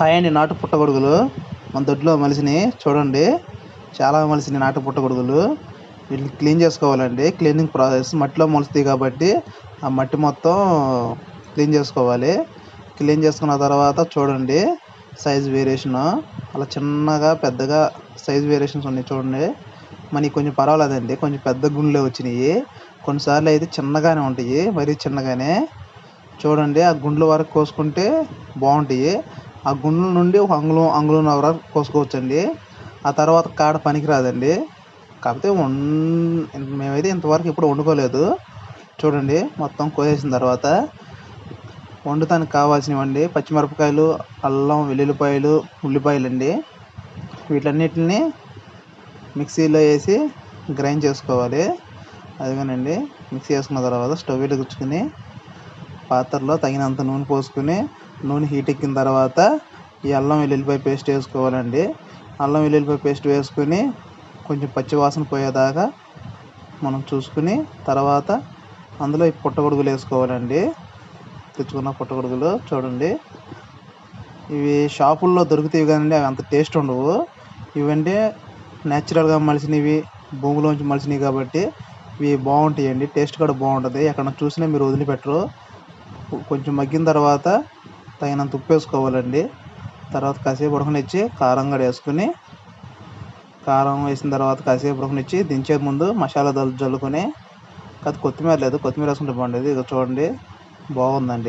Hi అండి నాటు పుట్టగొడుగులు మన దొడ్లో మలిసినాయి చూడండి. చాలా మలిసినాయి నాటు పుట్టగొడుగులు వీటిని క్లీన్ చేసుకోవాలండి. క్లీనింగ్ ప్రాసెస్ మట్టిలో మొలుస్తాయి కాబట్టి ఆ మట్టి మొత్తం క్లీన్ చేసుకోవాలి. క్లీన్ చేసుకున్న తర్వాత చూడండి సైజ్ వేరియేషన్. అలా చిన్నగా పెద్దగా సైజ్ వేరియేషన్స్ ఉన్నాయి చూడండి. మనకి కొంచెం పర్వాలేదండి. కొంచెం పెద్ద గుండెలే వచ్చినాయి. కొన్నిసార్లు అయితే చిన్నగానే ఉంటాయి. మరీ చిన్నగానే. చూడండి ఆ గుండెల వరకు కోసుకుంటే బాగుంటాయి. ఆ గుండెల నుండి ఒక అంగుళం అంగుళం కోసుకోవచ్చండి. ఆ తర్వాత కాడ పనికిరాదండి కాకపోతే వన్ మేమైతే ఇంతవరకు ఎప్పుడు వండుకోలేదు. చూడండి మొత్తం కోసేసిన తర్వాత వండటానికి కావాల్సినవండి. పచ్చిమిరపకాయలు అల్లం వెల్లుల్లిపాయలు ఉల్లిపాయలు అండి వీటన్నిటిని మిక్సీలో వేసి గ్రైండ్ చేసుకోవాలి. అదిగోనండి మిక్సీ వేసుకున్న తర్వాత స్టవ్ వెలిగించుకుని పాత్రలో తగినంత నూనె పోసుకుని నూనె హీట్ ఎక్కిన తర్వాత ఈ అల్లం వెల్లుల్లిపాయ పేస్ట్ వేసుకోవాలండి. అల్లం వెల్లుల్లిపాయ పేస్ట్ వేసుకుని కొంచెం పచ్చివాసన పోయేదాకా మనం చూసుకుని తర్వాత అందులో ఈ పుట్టగొడుగులు వేసుకోవాలండి. తెచ్చుకున్న పుట్టగొడుగులు చూడండి. ఇవి షాపుల్లో దొరుకుతాయి కానీ అవి అంత టేస్ట్ ఉండవు. ఇవంటే న్యాచురల్గా మలిసినవి భూమిలోంచి మలిసినవి కాబట్టి ఇవి బాగుంటాయండి టేస్ట్ కూడా బాగుంటుంది. ఎక్కడ చూసినా మీరు వదిలిపెట్టరు. కొంచెం మగ్గిన తర్వాత తగినంత ఉప్పు వేసుకోవాలండి. తర్వాత కాసేపు ఉడకనిచ్చి కారం కూడా వేసుకుని కారం వేసిన తర్వాత కాసేపు ఉడకనిచ్చి దించే ముందు మసాలా జల్లుకొని కాదు కొత్తిమీర లేదు. కొత్తిమీర వేసుకుంటే బాగుండేది. ఇక చూడండి బాగుందండి.